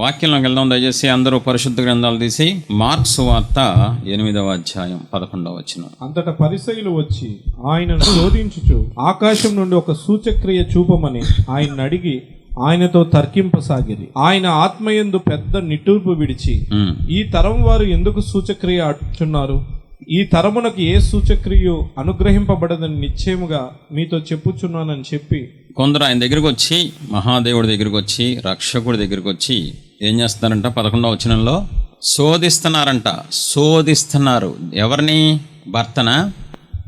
వాక్యంలోకి వెళ్దాం. దయచేసి అందరూ పరిశుద్ధ గ్రంథాలు తీసి మార్క్స్ వార్త ఎనిమిదవ అధ్యాయం పదకొండవ వచ్చిన అంతటా పరిసయులు వచ్చి ఆయనను శోధించుచు ఆకాశం నుండి ఒక సూచక్రియ చూపమని ఆయన అడిగి ఆయనతో తర్కింపసాగిరి. ఆయన ఆత్మయందు పెద్ద నిట్టూర్పు విడిచి. ఈ తరం వారు ఎందుకు సూచక్రియ అడుచున్నారు ఈ తరమునకు ఏ సూచక్రియు అనుగ్రహింపబడదని నిశ్చయముగా మీతో చెప్పుచున్నానని చెప్పి కొందరు ఆయన దగ్గరికి వచ్చి మహాదేవుడి దగ్గరికి వచ్చి రక్షకుడి దగ్గరికి వచ్చి ఏం చేస్తున్నారంట? పదకొండవ వచనంలో శోధిస్తున్నారంట. శోధిస్తున్నారు. ఎవరిని? భర్తన?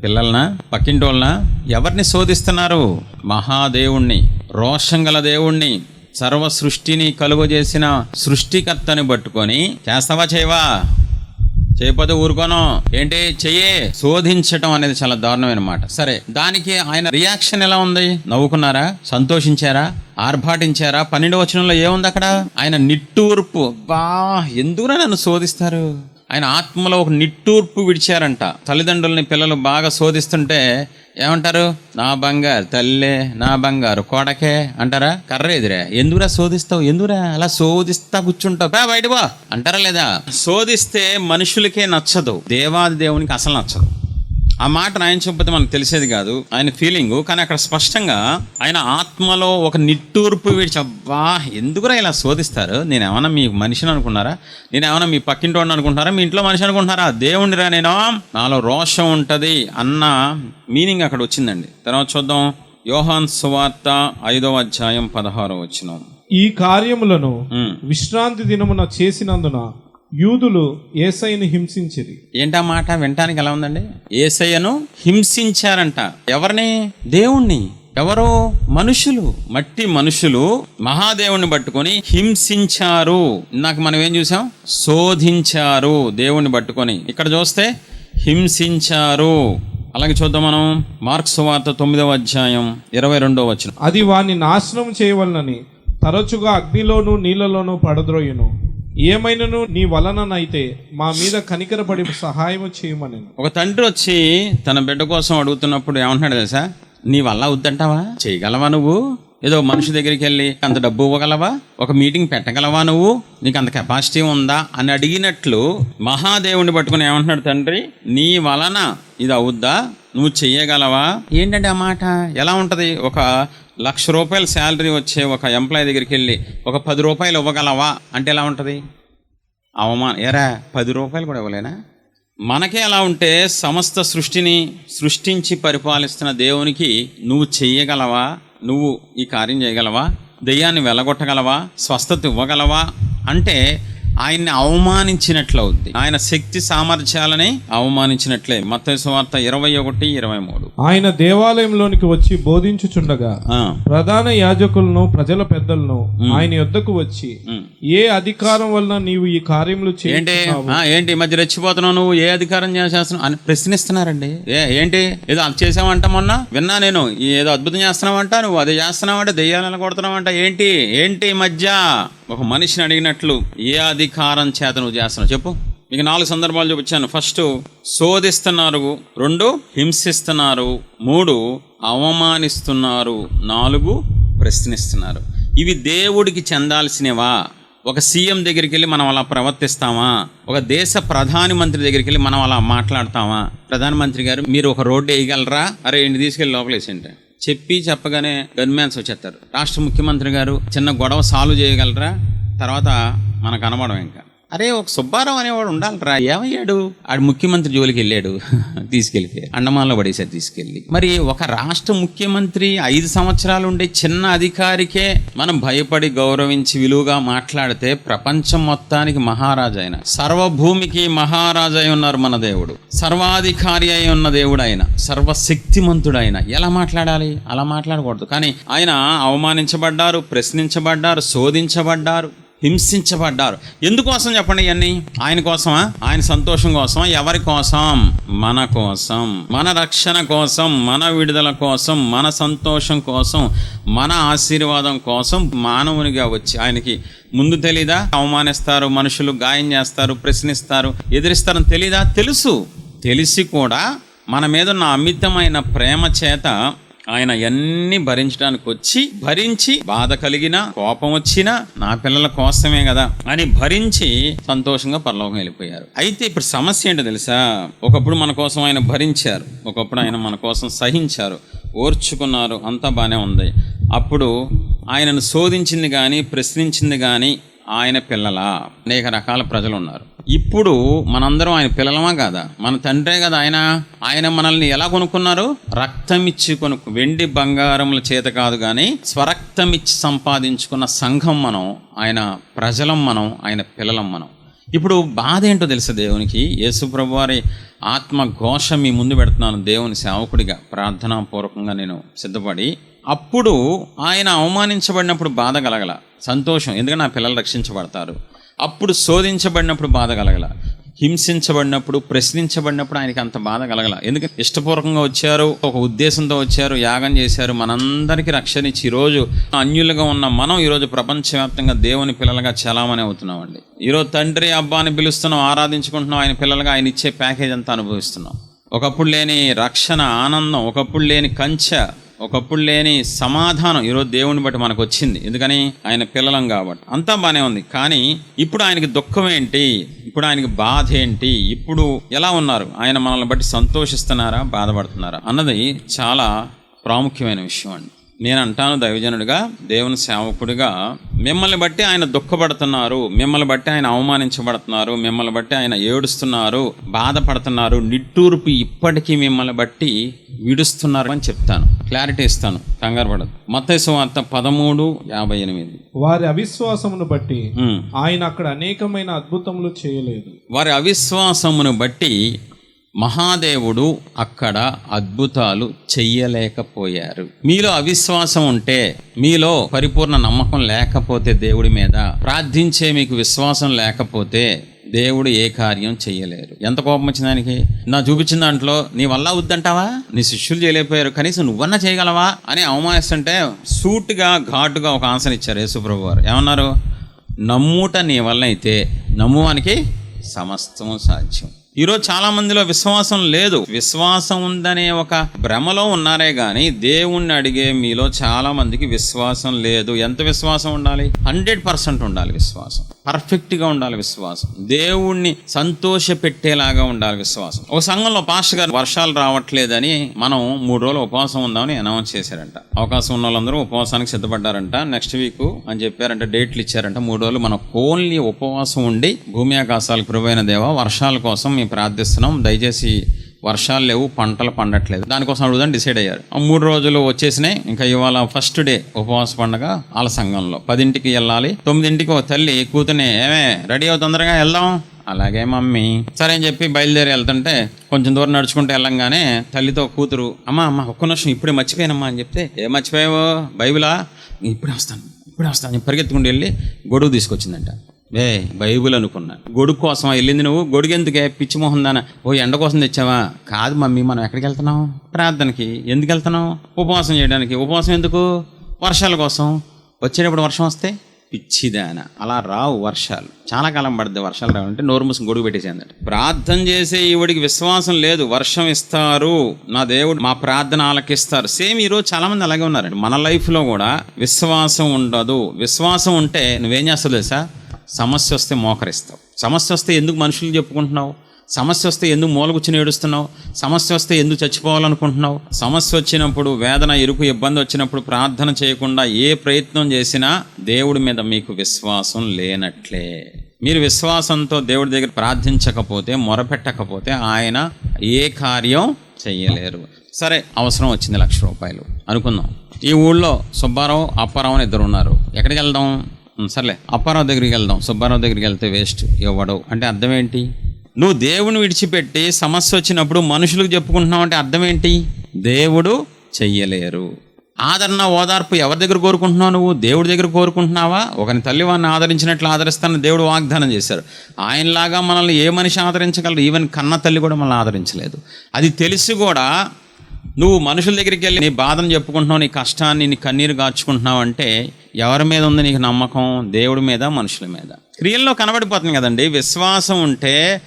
పిల్లలన? పక్కింటి వాళ్ళన ఎవరిని శోధిస్తున్నారు? మహాదేవుణ్ణి. రోషం గల దేవుణ్ణి. సర్వ సృష్టిని కలుగజేసిన సృష్టికర్తని పట్టుకొని చేస్తావా చేయవా? చేయపోతే ఊరుకోను. ఏంటి? చెయ్యి. శోధించటం అనేది చాలా దారుణమైన మాట. సరే దానికి ఆయన రియాక్షన్ ఎలా ఉంది? నవ్వుకున్నారా? సంతోషించారా? ఆర్భాటించారా? పన్నెండు వచనంలో ఏముంది అక్కడ? ఆయన నిట్టూర్పు. బా ఎందుకురా నన్ను శోధిస్తారు? ఆయన ఆత్మలో ఒక నిట్టూర్పు విడిచారంట. తల్లిదండ్రుల్ని పిల్లలు బాగా శోధిస్తుంటే ఏమంటారు? నా బంగారు తల్లే నా బంగారు కోడకే అంటారా? కర్ర ఎదురే. ఎందురా శోధిస్తావు? ఎందురా అలా శోధిస్తా కూర్చుంటావు. బా బయట బా అంటారా లేదా? శోధిస్తే మనుషులకే నచ్చదు. దేవాది దేవునికి అసలు నచ్చదు. ఆ మాట ఆయన చెప్పితే మనకు తెలిసేది కాదు ఆయన ఫీలింగ్ కానీ అక్కడ స్పష్టంగా ఆయన ఆత్మలో ఒక నిట్టూర్పు విడిచి అబ్బా ఎందుకురా ఇలా శోధిస్తారు? నేను ఏమన్నా మీ మనిషిని అనుకున్నారా నేను ఏమన్నా మీ పక్కింటి వాడిని అనుకుంటారా మీ ఇంట్లో మనిషి అనుకుంటారా దేవుణ్ణిరా నేను. నాలో రోషం ఉంటుంది అన్న మీనింగ్ అక్కడ వచ్చిందండి. తర్వాత చూద్దాం. యోహాన్ సువార్త ఐదవ అధ్యాయం పదహారో వచ్చిన ఈ కార్యములను విశ్రాంతి దినమున చేసినందున యూదులు ఏసైని హింసించిరి. ఏంటా మాట? వినటానికి ఎలా ఉందండి? ఏసయ్యను హింసించారంట. ఎవరిని? దేవుణ్ణి. ఎవరు? మనుషులు. మట్టి మనుషులు మహాదేవుని పట్టుకొని హింసించారు. ఇందాక మనం ఏం చూసాం? శోధించారు దేవుణ్ణి పట్టుకొని. ఇక్కడ చూస్తే హింసించారు. అలాగే చూద్దాం మనం. మార్క్స్ వార్త తొమ్మిదవ అధ్యాయం ఇరవై రెండవ వచ్చిన అది వాని నాశనం చేయవలనని తరచుగా అగ్నిలోను నీళ్ళలోనూ పడద్రోయును. ఏమైనను నీ వలననైతే మా మీద కనికరపడి సహాయము చేయమని ఒక తండ్రి వచ్చి తన బిడ్డ కోసం అడుగుతున్నప్పుడు ఏమంటున్నాడు తెలుసా? నీ వల్ల అవుద్దంటావా? చేయగలవా నువ్వు? ఏదో మనిషి దగ్గరికి వెళ్ళి అంత డబ్బు ఇవ్వగలవా? ఒక మీటింగ్ పెట్టగలవా నువ్వు? నీకు అంత కెపాసిటీ ఉందా? అని అడిగినట్లు మహాదేవుని పట్టుకుని ఏమంటున్నాడు తండ్రి? నీ వలన ఇది అవుద్దా? నువ్వు చెయ్యగలవా ఏంటంటే ఆ మాట? ఎలా ఉంటుంది? ఒక లక్ష రూపాయల శాలరీ వచ్చే ఒక ఎంప్లాయీ దగ్గరికి వెళ్ళి ఒక పది రూపాయలు ఇవ్వగలవా? అంటే ఎలా ఉంటుంది? అవమానం. ఎరా పది రూపాయలు కూడా ఇవ్వలేనా? మనకే అలా ఉంటే సమస్త సృష్టిని సృష్టించి పరిపాలిస్తున్న దేవునికి నువ్వు చెయ్యగలవా? నువ్వు ఈ కార్యం చేయగలవా? దెయ్యాన్ని వెలగొట్టగలవా? స్వస్థత ఇవ్వగలవా? అంటే ఆయన్ని అవమానించినట్లు అవుద్ది ఆయన శక్తి సామర్థ్యాలని అవమానించినట్లే. మత్తయి సువార్త ఇరవై ఒకటి ఇరవై మూడు. ఆయన దేవాలయంలోనికి వచ్చి బోధించుచుండగా ప్రధాన యాజకులను ప్రజల పెద్దలను ఆయన యొద్దకు వచ్చి. ఏ అధికారం వలన నీవు ఈ కార్యములు ఏంటి? చేస్తున్నావు ఏంటి? మధ్య రెచ్చిపోతున్నావు నువ్వు? ఏ అధికారం చేసేస్తున్నావు అని ప్రశ్నిస్తున్నారండి. ఏ ఏంటి? ఏదో అది చేసావంట మొన్న? విన్నా నేను. ఏదో అద్భుతం చేస్తున్నావంట నువ్వు? అది చేస్తున్నావంట? దెయ్యాలను కొడుతున్నావంట? ఏంటి? ఏంటి మధ్య? ఒక మనిషిని అడిగినట్లు ఏ అధికారం చేత నువ్వు చేస్తున్నావు? చెప్పు. మీకు నాలుగు సందర్భాలు చూపించాను. ఫస్ట్ శోధిస్తున్నారు. రెండు హింసిస్తున్నారు. మూడు అవమానిస్తున్నారు. నాలుగు ప్రశ్నిస్తున్నారు. ఇవి దేవుడికి చెందాల్సినవా? ఒక సీఎం దగ్గరికి వెళ్ళి మనం అలా ప్రవర్తిస్తామా? ఒక దేశ ప్రధానమంత్రి దగ్గరికి వెళ్ళి మనం అలా మాట్లాడతామా? ప్రధానమంత్రి గారు మీరు ఒక రోడ్డు వేయగలరా? అరే ఇంటి తీసుకెళ్ళి లోపలేసింటే చెప్పి చెప్పగానే గన్మ్యాన్స్ వచ్చేస్తారు. రాష్ట్ర ముఖ్యమంత్రి గారు చిన్న గొడవ సాల్వ్ చేయగలరా? తర్వాత మనకు అనబడం ఇంకా. అరే ఒక సుబ్బారావు అనేవాడు ఉండాలిరా. ఏమయ్యాడు? ఆడు ముఖ్యమంత్రి జోలికి వెళ్ళాడు. తీసుకెళ్తే అండమాన్లో పడేశారు తీసుకెళ్ళి. మరి ఒక రాష్ట్ర ముఖ్యమంత్రి ఐదు సంవత్సరాలు ఉండే చిన్న అధికారికే మనం భయపడి గౌరవించి విలువగా మాట్లాడితే ప్రపంచం మొత్తానికి మహారాజు ఆయన సర్వభూమికి మహారాజు అయి ఉన్నారు మన దేవుడు. సర్వాధికారి అయి ఉన్న దేవుడు ఆయన. సర్వశక్తిమంతుడు ఆయన ఎలా మాట్లాడాలి? అలా మాట్లాడకూడదు. కానీ ఆయన అవమానించబడ్డారు ప్రశ్నించబడ్డారు శోధించబడ్డారు. హింసించబడ్డారు. ఎందుకోసం చెప్పండి ఇవన్నీ? ఆయన కోసమా? ఆయన సంతోషం కోసమా? ఎవరి కోసం? మన కోసం. మన రక్షణ కోసం మన విడుదల కోసం మన సంతోషం కోసం మన ఆశీర్వాదం కోసం మానవునిగా వచ్చి ఆయనకి ముందు తెలీదా? అవమానిస్తారు మనుషులు గాయం చేస్తారు ప్రశ్నిస్తారు ఎదిరిస్తారని తెలీదా? తెలుసు. తెలిసి కూడా మన మీద ఉన్న అమితమైన ప్రేమ చేత ఆయన అన్ని భరించడానికి వచ్చి భరించి బాధ కలిగినా కోపం వచ్చినా నా పిల్లల కోసమే కదా అని భరించి సంతోషంగా పరలోకం వెళ్ళిపోయారు. అయితే ఇప్పుడు సమస్య ఏంటో తెలుసా? ఒకప్పుడు మన కోసం ఆయన భరించారు. ఒకప్పుడు ఆయన మన కోసం సహించారు. ఓర్చుకున్నారు. అంతా బాగానే ఉంది. అప్పుడు ఆయనను శోధించింది కానీ ప్రశ్నించింది కానీ ఆయన పిల్లలా? అనేక రకాల ప్రజలు ఉన్నారు ఇప్పుడు మనందరం ఆయన పిల్లలమా కాదా? మన తండ్రే కదా ఆయన. ఆయన మనల్ని ఎలా కొనుక్కున్నారు? రక్తం ఇచ్చి కొనుక్కు వెండి బంగారముల చేత కాదు కానీ స్వరక్తం ఇచ్చి సంపాదించుకున్న సంఘం మనం ఆయన ప్రజలం మనం ఆయన పిల్లలం మనం. ఇప్పుడు బాధ ఏంటో తెలుసు దేవునికి? యేసుప్రభు వారి ఆత్మ ఘోష మీ ముందు పెడుతున్నాను దేవుని సేవకుడిగా ప్రార్థనాపూర్వకంగా నేను సిద్ధపడి అప్పుడు ఆయన అవమానించబడినప్పుడు బాధ కలగల సంతోషం ఎందుకంటే నా పిల్లలు రక్షించబడతారు. అప్పుడు శోధించబడినప్పుడు బాధ కలగల. హింసించబడినప్పుడు ప్రశ్నించబడినప్పుడు ఆయనకి అంత బాధ కలగల. ఎందుకంటే ఇష్టపూర్వకంగా వచ్చారు ఒక ఉద్దేశంతో వచ్చారు యాగం చేశారు మనందరికీ రక్షణ ఇచ్చి ఈరోజు అన్యులుగా ఉన్న మనం ఈరోజు ప్రపంచవ్యాప్తంగా దేవుని పిల్లలుగా చలామణి అవుతున్నామండి. ఈరోజు తండ్రి అబ్బాని పిలుస్తున్నాం ఆరాధించుకుంటున్నాం ఆయన పిల్లలుగా ఆయన ఇచ్చే ప్యాకేజ్ అంతా అనుభవిస్తున్నాం. ఒకప్పుడు లేని రక్షణ ఆనందం ఒకప్పుడు లేని కంచె ఒకప్పుడు లేని సమాధానం ఈరోజు దేవుని బట్టి మనకు వచ్చింది ఎందుకని? ఆయన పిల్లలం కాబట్టి. అంతా బాగానే ఉంది. కానీ ఇప్పుడు ఆయనకి దుఃఖం ఏంటి? ఇప్పుడు ఆయనకి బాధ ఏంటి? ఇప్పుడు ఎలా ఉన్నారు? ఆయన మనల్ని బట్టి సంతోషిస్తున్నారా? బాధపడుతున్నారా? అన్నది చాలా ప్రాముఖ్యమైన విషయం అండి. నేను అంటాను దైవజనుడిగా దేవుని సేవకుడిగా మిమ్మల్ని బట్టి ఆయన దుఃఖపడుతున్నారు మిమ్మల్ని బట్టి ఆయన అవమానించబడుతున్నారు మిమ్మల్ని బట్టి ఆయన ఏడుస్తున్నారు బాధపడుతున్నారు నిట్టూర్పు ఇప్పటికీ మిమ్మల్ని బట్టి విడుస్తున్నారు అని చెప్తాను. క్లారిటీ ఇస్తాను. కంగారు పడదు మత్తయి వార్త పదమూడు యాభై ఎనిమిది. వారి అవిశ్వాసమును బట్టి. ఆయన అక్కడ అనేకమైన అద్భుతములు చేయలేదు. వారి అవిశ్వాసమును బట్టి మహాదేవుడు అక్కడ అద్భుతాలు చెయ్యలేకపోయారు. మీలో అవిశ్వాసం ఉంటే మీలో పరిపూర్ణ నమ్మకం లేకపోతే దేవుడి మీద ప్రార్థించే మీకు విశ్వాసం లేకపోతే దేవుడు ఏ కార్యం చెయ్యలేరు. ఎంత కోపం వచ్చిన దానికి? నా చూపించిన దాంట్లో నీ వల్ల వద్దంటావా నీ శిష్యులు చేయలేకపోయారు. కనీసం నువ్వన్నా చేయగలవా? అని అవమానిస్తుంటే సూటుగా ఘాటుగా ఒక ఆన్సర్ ఇచ్చారు యేసుప్రభు వారు ఏమన్నారు? నమ్ముట నీ వల్ల అయితే నమ్మువానికి సమస్తము సాధ్యం. ఈరోజు చాలా మందిలో విశ్వాసం లేదు. విశ్వాసం ఉందనే ఒక భ్రమలో ఉన్నారే గాని దేవుణ్ణి అడిగే మీలో చాలా మందికి విశ్వాసం లేదు. ఎంత విశ్వాసం ఉండాలి? హండ్రెడ్ పర్సెంట్ ఉండాలి విశ్వాసం. పర్ఫెక్ట్గా ఉండాలి విశ్వాసం. దేవుణ్ణి సంతోష పెట్టేలాగా ఉండాలి విశ్వాసం. ఒక సంఘంలో పాస్టర్ గారు వర్షాలు రావట్లేదని మనం మూడు రోజులు ఉపవాసం ఉందామని అనౌన్స్ చేశారంట. అవకాశం ఉన్న వాళ్ళందరూ ఉపవాసానికి సిద్ధపడ్డారంట. నెక్స్ట్ వీక్ అని చెప్పారంట డేట్లు ఇచ్చారంట. మూడు రోజులు మనం ఓన్లీ ఉపవాసం ఉండి భూమి ఆకాశాలకు ప్రభువైన దేవ వర్షాల కోసం మేము ప్రార్థిస్తున్నాం. దయచేసి వర్షాలు లేవు పంటలు పండట్లేదు. దానికోసం అడుగుదని డిసైడ్ అయ్యారు. ఆ మూడు రోజులు వచ్చేసినాయి. ఇంకా ఇవాళ ఫస్ట్ డే ఉపవాస పండగ వాళ్ళ సంఘంలో. పదింటికి వెళ్ళాలి. తొమ్మిదింటికి తల్లి కూతునే ఏమే రెడీ అవు తొందరగా వెళ్దాం. అలాగే మమ్మీ. సరే అని చెప్పి బయలుదేరి వెళ్తుంటే కొంచెం దూరం నడుచుకుంటూ వెళ్ళంగానే తల్లితో కూతురు అమ్మ అమ్మ ఒక్క నిమిషం ఇప్పుడే మర్చిపోయానమ్మా అని చెప్తే ఏ మర్చిపోయావో బైబిలా? ఇప్పుడే వస్తాను ఇప్పుడే వస్తాను అని పరిగెత్తుకుంటూ వెళ్ళి గొడుగు తీసుకొచ్చిందంట. ఏ బైబుల్ అనుకున్నా. గొడుగు కోసం వెళ్ళింది నువ్వు? గొడుగు ఎందుకే? పిచ్చి మొహం దాన. ఓ ఎండ కోసం తెచ్చావా? కాదు మమ్మీ మనం ఎక్కడికి వెళ్తున్నాం? ప్రార్థనకి. ఎందుకు వెళ్తున్నాం ఉపవాసం చేయడానికి. ఉపవాసం ఎందుకు? వర్షాల కోసం. వచ్చేటప్పుడు వర్షం వస్తే? పిచ్చిదాన అలా రావు వర్షాలు. చాలా కాలం పడుతుంది వర్షాలు రావాలంటే నోరు మూసుకుని గొడుగు పెట్టేసేందంట ప్రార్థన చేసే ఈవిడికి విశ్వాసం లేదు. వర్షం ఇస్తారు. నా దేవుడు మా ప్రార్థన ఆలకిస్తారు. సేమ్ ఈరోజు చాలా మంది అలాగే ఉన్నారండి. మన లైఫ్లో కూడా విశ్వాసం ఉండదు. విశ్వాసం ఉంటే నువ్వేం చేస్తావు తెలుసా? సమస్య వస్తే మోకరిస్తావు. సమస్య వస్తే ఎందుకు మనుషులు చెప్పుకుంటున్నావు? సమస్య వస్తే ఎందుకు మూలగుచ్చిన ఏడుస్తున్నావు? సమస్య వస్తే ఎందుకు చచ్చిపోవాలనుకుంటున్నావు? సమస్య వచ్చినప్పుడు వేదన ఇరుకు ఇబ్బంది వచ్చినప్పుడు ప్రార్థన చేయకుండా ఏ ప్రయత్నం చేసినా దేవుడి మీద మీకు విశ్వాసం లేనట్లే. మీరు విశ్వాసంతో దేవుడి దగ్గర ప్రార్థించకపోతే మొరపెట్టకపోతే ఆయన ఏ కార్యం చెయ్యలేరు సరే అవసరం వచ్చింది లక్ష రూపాయలు. అనుకుందాం. ఈ ఊళ్ళో సుబ్బారావు అప్పారావు అని ఇద్దరు ఉన్నారు. ఎక్కడికి వెళ్దాం? సర్లే. అప్పారావు దగ్గరికి వెళ్దాం. సుబ్బారావు దగ్గరికి వెళ్తే వేస్ట్ ఇవ్వడు అంటే అర్థం ఏంటి నువ్వు దేవుని విడిచిపెట్టి సమస్య వచ్చినప్పుడు మనుషులకు చెప్పుకుంటున్నావు అంటే అర్థం ఏంటి దేవుడు చెయ్యలేరు. ఆదరణ ఓదార్పు ఎవరి దగ్గర కోరుకుంటున్నావు నువ్వు? దేవుడి దగ్గర కోరుకుంటున్నావా? ఒకని తల్లి వాడిని ఆదరించినట్లు ఆదరిస్తానని దేవుడు వాగ్దానం చేశారు ఆయనలాగా మనల్ని ఏ మనిషి ఆదరించగలరు ఈవెన్ కన్న తల్లి కూడా మనల్ని ఆదరించలేదు. అది తెలిసి కూడా నువ్వు మనుషుల దగ్గరికి వెళ్ళి నీ బాధను చెప్పుకుంటున్నావు నీ కష్టాన్ని నీ కన్నీరు గాచుకుంటున్నావు అంటే ఎవరి మీద ఉంది నీకు నమ్మకం? దేవుడి మీద మనుషుల మీద. క్రియల్లో కనబడిపోతుంది కదండి. విశ్వాసం ఉంటే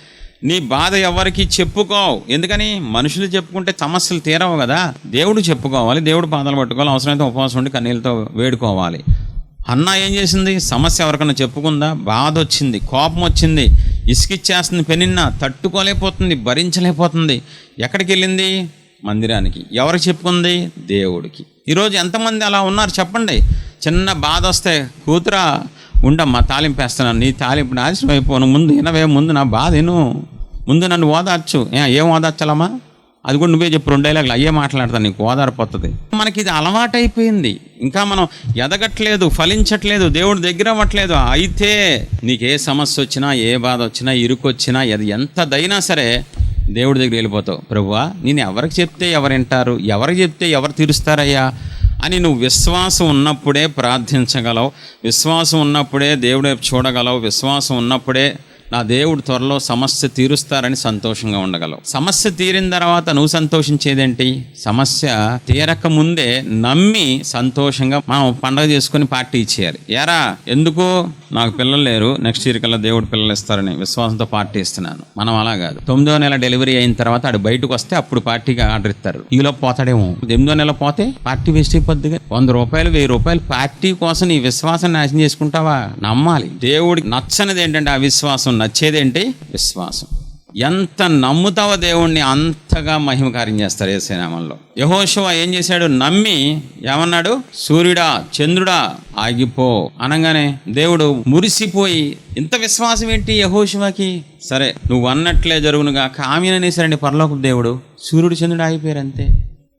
నీ బాధ ఎవరికి చెప్పుకోవు. ఎందుకని? మనుషులు చెప్పుకుంటే సమస్యలు తీరవు కదా. దేవుడు చెప్పుకోవాలి దేవుడు పాదాలు పట్టుకోవాలి అవసరమైతే ఉపవాసం ఉండి కన్నీళ్ళతో వేడుకోవాలి. అన్న ఏం చేసింది? సమస్య ఎవరికైనా చెప్పుకుందా? బాధ వచ్చింది కోపం వచ్చింది ఇసుకిచ్చేస్తుంది పెనిన్న తట్టుకోలేకపోతుంది భరించలేకపోతుంది. ఎక్కడికి వెళ్ళింది? మందిరానికి. ఎవరికి చెప్పుకుంది? దేవుడికి. ఈరోజు ఎంతమంది అలా ఉన్నారు చెప్పండి. చిన్న బాధ వస్తే కూతురా ఉండమ్మా తాలింపేస్తున్నాను నీ తాలింపు నాశనం అయిపోను. ముందు వినవే ముందు నా బాధ విను. ముందు నన్ను ఓదార్చు. ఏం ఓదార్చాలమ్మా? అది కూడా నువ్వే చెప్పు రెండు డైలాగులు అయ్యే మాట్లాడతాను నీకు ఓదారిపోతుంది మనకి ఇది అలవాటైపోయింది. ఇంకా మనం ఎదగట్లేదు ఫలించట్లేదు దేవుడి దగ్గర అవ్వట్లేదు. అయితే నీకు ఏ సమస్య వచ్చినా ఏ బాధ వచ్చినా ఇరుకొచ్చినా అది ఎంతదైనా సరే దేవుడి దగ్గర వెళ్ళిపోతావు. ప్రభువా నేను ఎవరికి చెప్తే ఎవరు వింటారు? ఎవరికి చెప్తే ఎవరు తీరుస్తారయ్యా? అని నువ్వు విశ్వాసం ఉన్నప్పుడే ప్రార్థించగలవు. విశ్వాసం ఉన్నప్పుడే దేవుడు చూడగలవు. విశ్వాసం ఉన్నప్పుడే నా దేవుడు త్వరలో సమస్య తీరుస్తారని సంతోషంగా ఉండగలవు. సమస్య తీరిన తర్వాత నువ్వు సంతోషించేదేంటి? సమస్య తీరక ముందే నమ్మి సంతోషంగా మనం పండగ చేసుకుని పార్టీ ఇచ్చేయాలి. ఎరా ఎందుకు? నాకు పిల్లలు లేరు. నెక్స్ట్ ఇయర్ కల్లా దేవుడు పిల్లలు ఇస్తారని విశ్వాసంతో పార్టీ ఇస్తున్నాను. మనం అలా కాదు. తొమ్మిదో నెల డెలివరీ అయిన తర్వాత ఆడు బయటకు వస్తే అప్పుడు పార్టీగా ఆర్డర్ ఇస్తారు. ఈలో పోతాడేమో. ఎనిమిదో నెల పోతే పార్టీ వేస్ట్ అయిపోద్దిగా వంద రూపాయలు వెయ్యి రూపాయలు పార్టీ కోసం నీ విశ్వాసం నాశనం చేసుకుంటావా? నమ్మాలి. దేవుడికి నచ్చనిది ఏంటంటే ఆ విశ్వాసం నచ్చేదేంటి? విశ్వాసం. ఎంత నమ్ముతావో దేవుణ్ణి అంతగా మహిమకార్యం చేస్తారు ఏసేనామంలో యహోశివ ఏం చేశాడు? నమ్మి ఏమన్నాడు? సూర్యుడా చంద్రుడా ఆగిపో అనగానే దేవుడు మురిసిపోయి ఇంత విశ్వాసం ఏంటి యహోశివకి సరే నువ్వు అన్నట్లే జరుగునుగా కామీననేసారండి పరలోక దేవుడు. సూర్యుడు చంద్రుడు ఆగిపోయారు అంతే.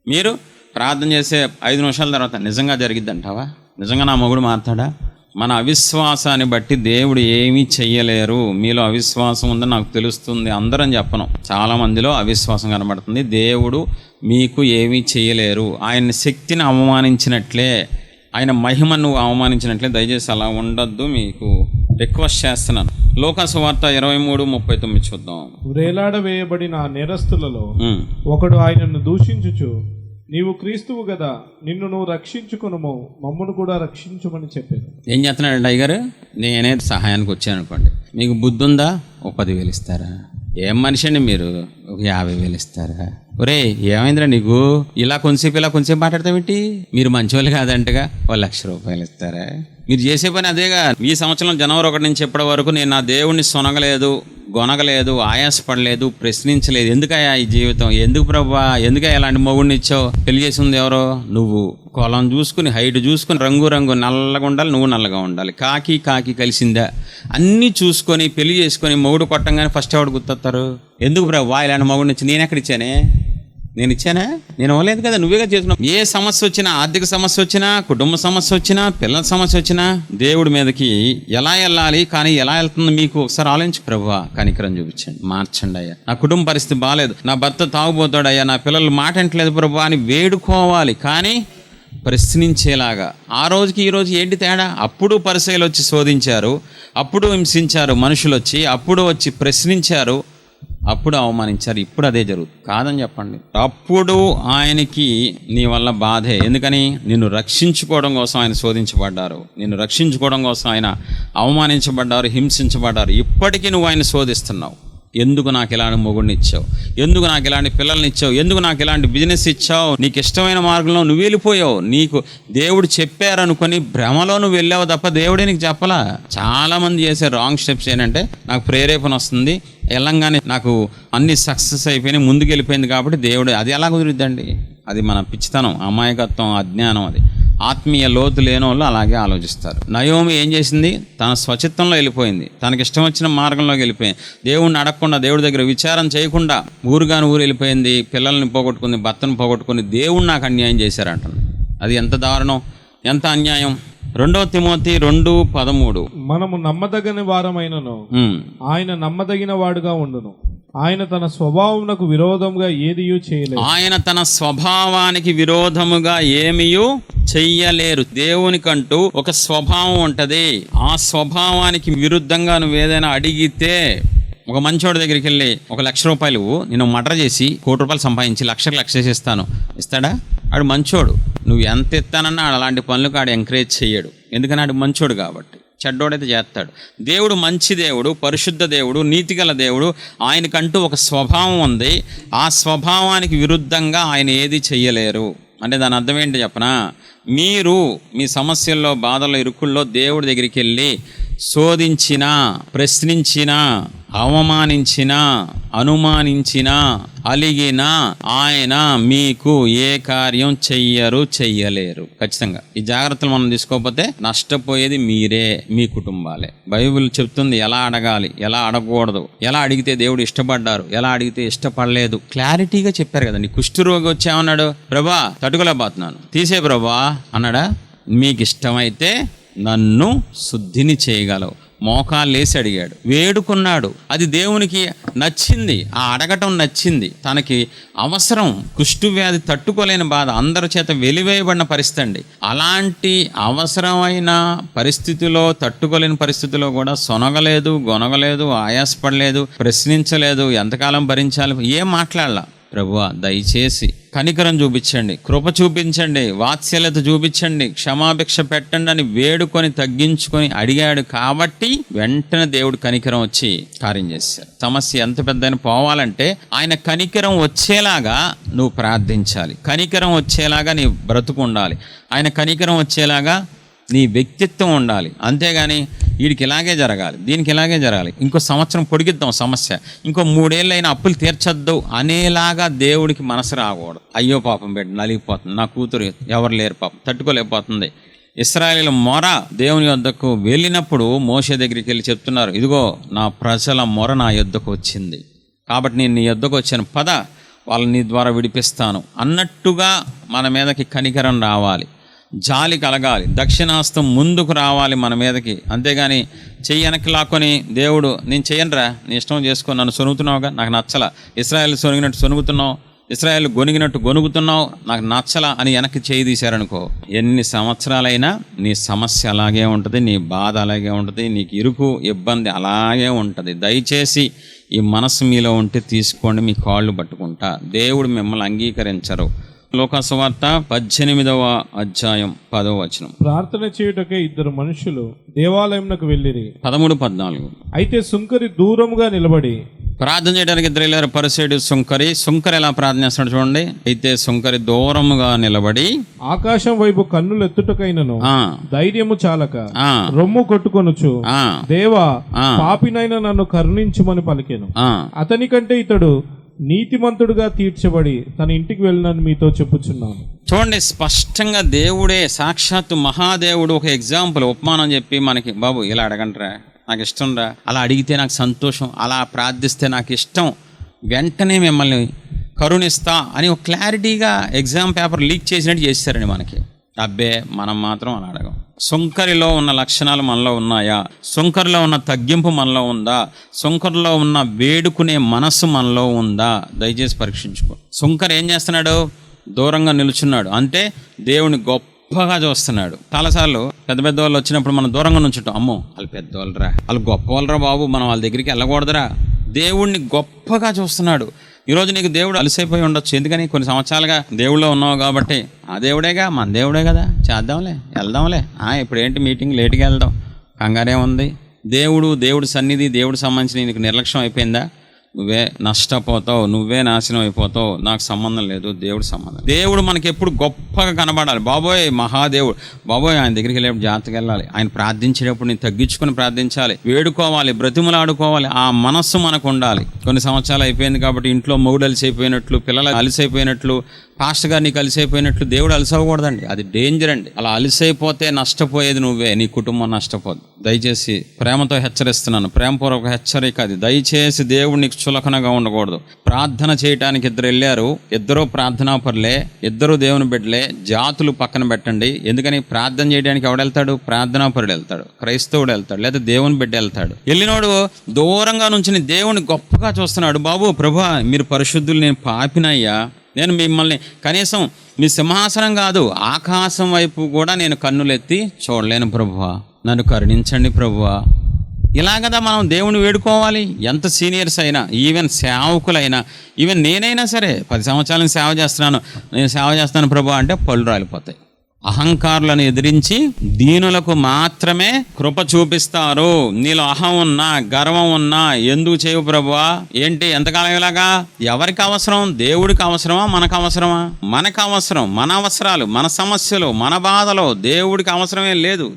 మీరు ప్రార్థన చేసే ఐదు నిమిషాల తర్వాత నిజంగా జరిగిద్దంటావా? నిజంగా నా మొగుడు మాట్లాడా మన అవిశ్వాసాన్ని బట్టి దేవుడు ఏమీ చెయ్యలేరు. మీలో అవిశ్వాసం ఉందని నాకు తెలుస్తుంది. అందరం చెప్పను. చాలా మందిలో అవిశ్వాసం కనబడుతుంది. దేవుడు మీకు ఏమీ చెయ్యలేరు. ఆయన శక్తిని అవమానించినట్లే ఆయన మహిమను నువ్వు అవమానించినట్లే. దయచేసి అలా ఉండొద్దు మీకు రిక్వెస్ట్ చేస్తున్నాను. లోకాసు వార్త ఇరవై మూడు ముప్పై తొమ్మిది చూద్దాం. వేలాడవేయబడిన ఆ నేరస్తులలో. ఒకడు ఆయనను దూషించుచు నీవు క్రీస్తువు కదా నిన్ను నువ్వు రక్షించుకును మమ్మను కూడా రక్షించమని చెప్పాను. ఏం చేస్తున్నాడండి అయ్యగారు? నేనే సహాయానికి వచ్చాను అనుకోండి. మీకు బుద్ధి ఉందా ఒక పదివేలు ఇస్తారా? ఏం మనిషి అండి మీరు? ఒక యాభై వేలు ఇస్తారా? ఒరే ఏమైందిరా నీకు? ఇలా కొంచెంసేపు ఇలా కొంచెంసేపు మాట్లాడతావేంటి? మీరు మంచోళ్ళు కాదంటగా ఒక లక్ష రూపాయలు ఇస్తారా? మీరు చేసే పని అదేగా. ఈ సంవత్సరం జనవరి ఒకటి నుంచి ఇప్పటి వరకు నేను నా దేవుణ్ణి సొనగలేదు గొనగలేదు ఆయాసపడలేదు ప్రశ్నించలేదు. ఎందుకయ్యా ఈ జీవితం? ఎందుకు ప్రభా? ఎందుకయ్యా ఇలాంటి మొగుడిని ఇచ్చావు? పెళ్ళి చేసింది ఎవరో? నువ్వు. కొలం చూసుకుని హైట్ చూసుకుని రంగు రంగు నల్లగా ఉండాలి నువ్వు నల్లగా ఉండాలి. కాకి కాకి కలిసిందా? అన్నీ చూసుకొని పెళ్ళి చేసుకొని మొగుడు కొట్టంగానే ఫస్ట్ ఎవడు గుర్తొస్తారు ఎందుకు ప్రభా? ఇలాంటి మొగుడిని ఇచ్చి నేను ఎక్కడ ఇచ్చానే? నేను ఇచ్చానా? నేను ఇవ్వలేదు కదా నువ్వేగా చేస్తున్నావు ఏ సమస్య వచ్చినా ఆర్థిక సమస్య వచ్చినా కుటుంబ సమస్య వచ్చినా పిల్లల సమస్య వచ్చినా దేవుడి మీదకి ఎలా వెళ్ళాలి కానీ ఎలా వెళ్తుంది మీకు ఒకసారి ఆలోచించు. ప్రభువా కనికరం చూపించండి. మార్చండి అయ్యా. నా కుటుంబ పరిస్థితి బాగాలేదు నా భర్త తాగుబోతాడు అయ్యా. నా పిల్లలు మాట వింటలేదు ప్రభు అని వేడుకోవాలి. కానీ ప్రశ్నించేలాగా ఆ రోజుకి ఈ రోజు ఏంటి తేడా? అప్పుడు పరిశైలు వచ్చి శోధించారు. అప్పుడు హింసించారు. మనుషులు వచ్చి అప్పుడు వచ్చి ప్రశ్నించారు. అప్పుడు అవమానించారు. ఇప్పుడు అదే జరుగుతుంది. కాదని చెప్పండి. అప్పుడు ఆయనకి నీ వల్ల బాధే. ఎందుకని? నిన్ను రక్షించుకోవడం కోసం ఆయన శోధించబడ్డారు. నిన్ను రక్షించుకోవడం కోసం ఆయన అవమానించబడ్డారు హింసించబడ్డారు. ఇప్పటికీ నువ్వు ఆయన శోధిస్తున్నావు. ఎందుకు నాకు ఇలాంటి మొగుడిని ఇచ్చావు? ఎందుకు నాకు ఇలాంటి పిల్లల్ని ఇచ్చావు? ఎందుకు నాకు ఇలాంటి బిజినెస్ ఇచ్చావు? నీకు ఇష్టమైన మార్గంలో నువ్వు వెళ్ళిపోయావు. నీకు దేవుడు చెప్పారనుకొని భ్రమలో నువ్వు వెళ్ళావు తప్ప దేవుడే నీకు చెప్పలా? చాలామంది చేసే రాంగ్ స్టెప్స్ ఏంటంటే నాకు ప్రేరేపణ వస్తుంది. వెళ్ళంగానే నాకు అన్ని సక్సెస్ అయిపోయినాయి ముందుకు వెళ్ళిపోయింది కాబట్టి దేవుడు. అది ఎలా కుదిరిద్దండి? అది మన పిచ్చితనం అమాయకత్వం అజ్ఞానం అది. ఆత్మీయ లోతు లేని వాళ్ళు అలాగే ఆలోచిస్తారు. నయోమి ఏం చేసింది? తన స్వచిత్తంలో వెళ్ళిపోయింది. తనకి ఇష్టం వచ్చిన మార్గంలోకి వెళ్ళిపోయింది. దేవుడిని అడగకుండా దేవుడి దగ్గర విచారం చేయకుండా ఊరుగాని ఊరు వెళ్ళిపోయింది. పిల్లల్ని పోగొట్టుకుంది భర్తను పోగొట్టుకుని దేవుడు నాకు అన్యాయం చేశారంటుంది. అది ఎంత దారుణం ఎంత అన్యాయం? రెండవ తిమోతి రెండు పదమూడు. మనము నమ్మదగని వారమైనను. ఆయన నమ్మదగిన వాడుగా ఉండును. ఆయన తన స్వభావమునకు విరోధంగా ఏదియూ చేయలేదు. ఆయన తన స్వభావానికి విరోధముగా ఏమియు చెయ్యలేరు. దేవునికంటూ ఒక స్వభావం ఉంటది. ఆ స్వభావానికి విరుద్ధంగా నువ్వు ఏదైనా అడిగితే ఒక మంచోడి దగ్గరికి వెళ్ళి ఒక లక్ష రూపాయలు నేను మర్డర్ చేసి కోటి రూపాయలు సంపాదించి లక్షకు లక్ష చేస్తాను ఇస్తాను ఇస్తాడా? ఆడు మంచోడు. నువ్వు ఎంత ఇస్తానన్నా అలాంటి పనులకు ఆడు ఎంకరేజ్ చేయడు ఎందుకని ఆడు మంచోడు కాబట్టి? చెడ్డోడైతే చేస్తాడు. దేవుడు మంచి దేవుడు పరిశుద్ధ దేవుడు నీతిగల దేవుడు. ఆయనకంటూ ఒక స్వభావం ఉంది. ఆ స్వభావానికి విరుద్ధంగా ఆయన ఏది చెయ్యలేరు. అంటే దాని అర్థం ఏంటి చెప్పనా? మీరు మీ సమస్యల్లో బాధల్లో ఇరుకుల్లో దేవుడి దగ్గరికి వెళ్ళి శోధించినా ప్రశ్నించినా అవమానించినా అనుమానించినా అలిగినా ఆయన మీకు ఏ కార్యం చెయ్యరు చెయ్యలేరు. ఖచ్చితంగా. ఈ జాగ్రత్తలు మనం తీసుకోకపోతే నష్టపోయేది మీరే మీ కుటుంబాలే. బైబిల్ చెప్తుంది ఎలా అడగాలి ఎలా అడగకూడదు ఎలా అడిగితే దేవుడు ఇష్టపడ్డారు ఎలా అడిగితే ఇష్టపడలేదు. క్లారిటీగా చెప్పారు కదండి కుష్ఠరోగి వచ్చామన్నాడు ప్రభా తట్టుకోలేకపోతున్నాను. తీసే ప్రభా అన్నాడా మీకు ఇష్టమైతే నన్ను శుద్ధిని చేయగలవు. మోకాలు లేసి అడిగాడు. వేడుకున్నాడు. అది దేవునికి నచ్చింది. ఆ అడగటం నచ్చింది. తనకి అవసరం. కుష్టు వ్యాధి తట్టుకోలేని బాధ. అందరి చేత వెలివేయబడిన పరిస్థితి అండి. అలాంటి అవసరమైన పరిస్థితిలో తట్టుకోలేని పరిస్థితిలో కూడా సొనగలేదు గొనగలేదు ఆయాసపడలేదు ప్రశ్నించలేదు ఎంతకాలం భరించాలి ఏం మాట్లాడాల. ప్రభువ దయచేసి కనికరం చూపించండి కృప చూపించండి వాత్సల్యత చూపించండి క్షమాభిక్ష పెట్టండి అని వేడుకొని తగ్గించుకొని అడిగాడు కాబట్టి వెంటనే దేవుడు కనికరం వచ్చి కార్యం చేశారు సమస్య ఎంత పెద్దైనా పోవాలంటే ఆయన కనికరం వచ్చేలాగా నువ్వు ప్రార్థించాలి. కనికరం వచ్చేలాగా నీ బ్రతుకు ఉండాలి. ఆయన కనికరం వచ్చేలాగా నీ వ్యక్తిత్వం ఉండాలి. అంతేగాని వీడికి ఇలాగే జరగాలి దీనికి ఇలాగే జరగాలి. ఇంకో సంవత్సరం పొడిగిద్దాం సమస్య. ఇంకో మూడేళ్ళైనా అప్పులు తీర్చొద్దు అనేలాగా దేవుడికి మనసు రాకూడదు. అయ్యో పాపం బిడ్డ నలిగిపోతుంది. నా కూతురు ఎవరు లేరు పాపం తట్టుకోలేకపోతుంది. ఇస్రాయేల్ మొర దేవుని యొద్దకు వెళ్ళినప్పుడు మోసే దగ్గరికి వెళ్ళి చెప్తున్నారు ఇదిగో నా ప్రజల మొర నా యొద్దకు వచ్చింది. కాబట్టి నేను నీ యొద్దకు వచ్చాను. పద వాళ్ళని నీ ద్వారా విడిపిస్తాను. అన్నట్టుగా మన మీదకి కనికరం రావాలి. జాలి కలగాలి. దక్షిణాస్తం ముందుకు రావాలి మన మీదకి. అంతేగాని చెయ్యి వెనక్కి లాక్కొని దేవుడు నేను చెయ్యనురా నీ ఇష్టం చేసుకో నన్ను సొనుగుతున్నావుగా నాకు నచ్చల. ఇస్రాయల్ సొనిగినట్టు సొనుగుతున్నావు ఇస్రాయల్ గొనిగినట్టు గొనుగుతున్నావు నాకు నచ్చల అని వెనక్కి చేయి తీశారనుకో ఎన్ని సంవత్సరాలైనా నీ సమస్య అలాగే ఉంటుంది నీ బాధ అలాగే ఉంటుంది నీకు ఇరుకు ఇబ్బంది అలాగే ఉంటుంది. దయచేసి ఈ మనసు మీలో ఉంటే తీసుకోండి మీ కాళ్ళు పట్టుకుంటా. దేవుడు మిమ్మల్ని అంగీకరించరు. లోకసువార్త పద్దెనిమిదవ అధ్యాయం పదవ వచనం. ప్రార్థన చేయుటకే ఇద్దరు మనుషులు దేవాలయంకు వెళ్ళిరి. పదమూడు పద్నాలుగు. అయితే సుంకరి దూరముగా నిలబడి ప్రార్థన చేయడానికి ఇద్దరు వెళ్ళారు. పరిసేడు సుంకరి సుంకరి ఎలా ప్రార్థన చేస్తున్నాడు చూడండి. అయితే సుంకరి దూరముగా నిలబడి ఆకాశం వైపు కన్నులు ఎత్తుటకైనను. ధైర్యము చాలక రొమ్ము కొట్టుకొనుచు ఆ. దేవా. పాపినైనా నన్ను కరుణించుమని పలికెను. అతని కంటే ఇతడు నీతిమంతుడుగా తీర్చబడి తన ఇంటికి వెళ్ళినని మీతో చెప్పుచున్నాను. చూడండి స్పష్టంగా దేవుడే సాక్షాత్తు మహాదేవుడు ఒక ఎగ్జాంపుల్ ఉపమానం చెప్పి మనకి బాబు ఇలా అడగండిరా నాకు ఇష్టం రా అలా అడిగితే నాకు సంతోషం అలా ప్రార్థిస్తే నాకు ఇష్టం వెంటనే మిమ్మల్ని కరుణిస్తా అని ఒక క్లారిటీగా ఎగ్జామ్ పేపర్ లీక్ చేసినట్టు చేస్తారండి మనకి. అబ్బే మనం మాత్రం అలా అడగం. సుంకరిలో ఉన్న లక్షణాలు మనలో ఉన్నాయా? సుంకరిలో ఉన్న తగ్గింపు మనలో ఉందా? సుంకరిలో ఉన్న వేడుకునే మనస్సు మనలో ఉందా? దయచేసి పరీక్షించుకో. సుంకర్ ఏం చేస్తున్నాడు? దూరంగా నిలుచున్నాడు. అంటే దేవుని గొప్పగా చూస్తున్నాడు. చాలాసార్లు పెద్ద పెద్ద వాళ్ళు వచ్చినప్పుడు మనం దూరంగా నుంచుంటాం. అమ్మో వాళ్ళు పెద్దవాళ్ళరా. వాళ్ళు గొప్ప వాళ్ళరా బాబు. మనం వాళ్ళ దగ్గరికి వెళ్ళకూడదురా. దేవుణ్ణి గొప్పగా చూస్తున్నాడు. ఈరోజు నీకు దేవుడు అలసైపోయి ఉండొచ్చు. ఎందుకని? కొన్ని సంవత్సరాలుగా దేవుళ్ళో ఉన్నావు కాబట్టి ఆ దేవుడేగా? మన దేవుడే కదా. చేద్దాంలే వెళ్దాంలే. ఆ, ఇప్పుడు ఏంటి మీటింగ్? లేట్గా వెళ్దాం. కంగారే ఉంది. దేవుడు దేవుడి సన్నిధి దేవుడు సంబంధించి నీకు నిర్లక్ష్యం అయిపోయిందా? నువ్వే నష్టపోతావు నువ్వే నాశనం అయిపోతావు. నాకు సంబంధం లేదు దేవుడు సంబంధం దేవుడు మనకి ఎప్పుడు గొప్పగా కనబడాలి. బాబోయ్ మహాదేవుడు. బాబోయ్ ఆయన దగ్గరికి వెళ్ళేప్పుడు జాగ్రత్తగా వెళ్ళాలి. ఆయన ప్రార్థించేటప్పుడు నేను తగ్గించుకొని ప్రార్థించాలి. వేడుకోవాలి బ్రతిమలాడుకోవాలి ఆ మనస్సు మనకు ఉండాలి. కొన్ని సంవత్సరాలు అయిపోయింది కాబట్టి ఇంట్లో మొగుడు అలిసిపోయినట్లు పిల్లలు అలిసైపోయినట్లు పాస్టర్ గారిని కలిసైపోయినట్లు దేవుడు అలసవకూడదండి అది డేంజర్ అండి. అలా అలసైపోతే నష్టపోయేది నువ్వే నీ కుటుంబం నష్టపోదు. దయచేసి ప్రేమతో హెచ్చరిస్తున్నాను. ప్రేమపూర్వక హెచ్చరిక అది. దయచేసి దేవుడు నీకు చులకనగా ఉండకూడదు. ప్రార్థన చేయటానికి ఇద్దరు వెళ్ళారు. ఇద్దరు ప్రార్థనా పరులే ఇద్దరు దేవుని బిడ్డలే. జాతులు పక్కన పెట్టండి. ఎందుకని? ప్రార్థన చేయడానికి ఎవడు ప్రార్థనా పరుడు వెళ్తాడు. క్రైస్తవుడు వెళ్తాడు. లేదా దేవుని బిడ్డ వెళ్తాడు. వెళ్ళినోడు దూరంగా నుంచి దేవుని గొప్పగా చూస్తున్నాడు. బాబు ప్రభా మీరు పరిశుద్ధులు నేను పాపినయ్యా. నేను మిమ్మల్ని కనీసం మీ సింహాసనం కాదు ఆకాశం వైపు కూడా నేను కన్నులెత్తి చూడలేను ప్రభువా. నన్ను కరుణించండి ప్రభువా. ఇలా కదా మనం దేవుని వేడుకోవాలి. ఎంత సీనియర్స్ అయినా ఈవెన్ సేవకులైనా ఈవెన్ నేనైనా సరే పది సంవత్సరాలను సేవ చేస్తున్నాను. నేను సేవ చేస్తాను ప్రభు అంటే పళ్ళు రాలిపోతాయి. అహంకారులను ఎదిరించి దీనులకు మాత్రమే కృప చూపిస్తారు. నీలో అహం ఉన్నా గర్వం ఉన్నా ఎందుకు చేయవు ప్రభువా? ఏంటి? ఎంతకాలం ఇలాగా? ఎవరికి అవసరం? దేవుడికి అవసరమా? మనకు అవసరమా? మనకు అవసరం. మన అవసరాలు మన సమస్యలు మన బాధలు దేవుడికి అవసరమే లేదు.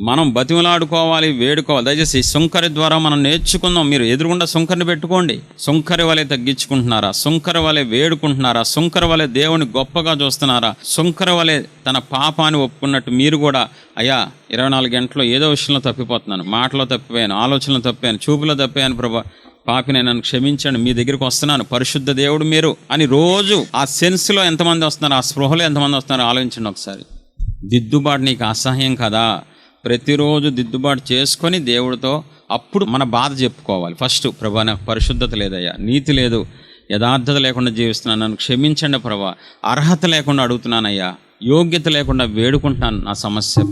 మనం బతిమలాడుకోవాలి వేడుకోవాలి. దయచేసి సుంకరి ద్వారా మనం నేర్చుకుందాం. మీరు ఎదురుగుండా సుంకరిని పెట్టుకోండి. సుంకరి వలె తగ్గించుకుంటున్నారా? సుంకరి వలె వేడుకుంటున్నారా? సుంకరి వలె దేవుని గొప్పగా చూస్తున్నారా? సుంకరి వలె తన పాపాన్ని ఒప్పుకున్నట్టు మీరు కూడా అయ్యా ఇరవై నాలుగు గంటల్లో ఏదో విషయంలో తప్పిపోతున్నాను. మాటలో తప్పిపోయాను ఆలోచనలో తప్పాను చూపులో తప్పాను ప్రభా. పాపిని నన్ను క్షమించండి మీ దగ్గరికి వస్తున్నాను. పరిశుద్ధ దేవుడు మీరు అని రోజు ఆ సెన్స్లో ఎంతమంది వస్తున్నారు? ఆ స్పృహలో ఎంతమంది వస్తున్నారో? ఆలోచించండి ఒకసారి. దిద్దుబాటు నీకు అసహ్యం కదా. ప్రతిరోజు దిద్దుబాటు చేసుకొని దేవుడితో అప్పుడు మన బాధ చెప్పుకోవాలి. ఫస్ట్ ప్రభా నాకు పరిశుద్ధత లేదయ్యా. నీతి లేదు. యథార్థత లేకుండా జీవిస్తున్నాను. నన్ను క్షమించండి ప్రభా. అర్హత లేకుండా అడుగుతున్నానయ్యా. యోగ్యత లేకుండా వేడుకుంటున్నాను. నా సమస్య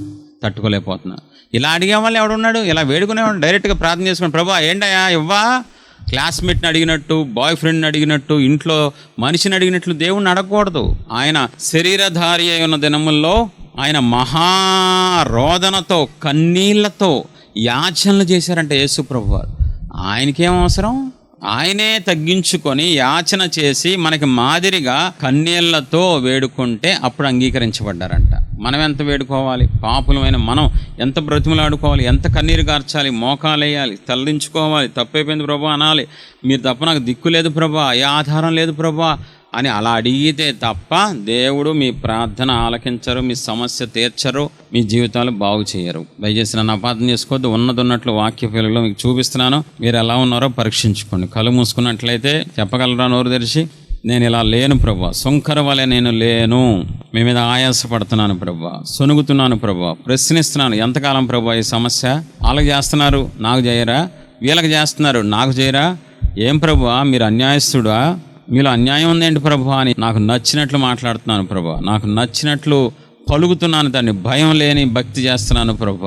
తట్టుకోలేకపోతున్నాను. ఇలా అడిగే వాళ్ళు ఎవడున్నాడు? ఇలా వేడుకునేవాడు డైరెక్ట్గా ప్రార్థన చేసుకుని ప్రభా ఏంటయ్యా? ఇవ్వా? క్లాస్మేట్ని అడిగినట్టు బాయ్ ఫ్రెండ్ని అడిగినట్టు ఇంట్లో మనిషిని అడిగినట్లు దేవుణ్ణి అడగకూడదు. ఆయన శరీరధారి అయి ఉన్న దినముల్లో ఆయన మహారోదనతో కన్నీళ్ళతో యాచనలు చేశారంటే యేసు ప్రభు వారు ఆయనకేం అవసరం? ఆయనే తగ్గించుకొని యాచన చేసి మనకి మాదిరిగా కన్నీళ్ళతో వేడుకుంటే అప్పుడు అంగీకరించబడ్డారంట. మనం ఎంత వేడుకోవాలి? పాపులమైన మనం ఎంత బ్రతిమలాడుకోవాలి? ఎంత కన్నీరు కార్చాలి మోకాలేయాలి? తల్లించుకోవాలి తప్పైపోయింది ప్రభా అనాలి. మీరు తప్ప నాకు దిక్కు లేదు ప్రభా ఏ ఆధారం లేదు ప్రభా. అని అలా అడిగితే తప్ప దేవుడు మీ ప్రార్థన ఆలకించరు మీ సమస్య తీర్చరు మీ జీవితాలు బాగు చేయరు. దయచేసి నన్ను అపార్థం చేసుకోవద్దు. ఉన్నది ఉన్నట్లు వాక్య పిల్లలు మీకు చూపిస్తున్నాను. మీరు ఎలా ఉన్నారో పరీక్షించుకోండి. కళ్ళు మూసుకున్నట్లయితే చెప్పగలరా నోరు తెరిచి? నేను ఇలా లేను ప్రభా. సుంకర వలె నేను లేను. మీ మీద ఆయాసపడుతున్నాను ప్రభా. సొనుగుతున్నాను ప్రభా. ప్రశ్నిస్తున్నాను ఎంతకాలం ప్రభా ఈ సమస్య? వాళ్ళకి చేస్తున్నారు నాకు చేయరా? వీళ్ళకి చేస్తున్నారు నాకు చేయరా? ఏం ప్రభా? మీరు అన్యాయస్తుడా? మీలో అన్యాయం ఉందేంటి ప్రభు అని నాకు నచ్చినట్లు మాట్లాడుతున్నాను ప్రభు. నాకు నచ్చినట్లు పలుకుతున్నాను దాన్ని భయం లేని భక్తి చేస్తున్నాను ప్రభు.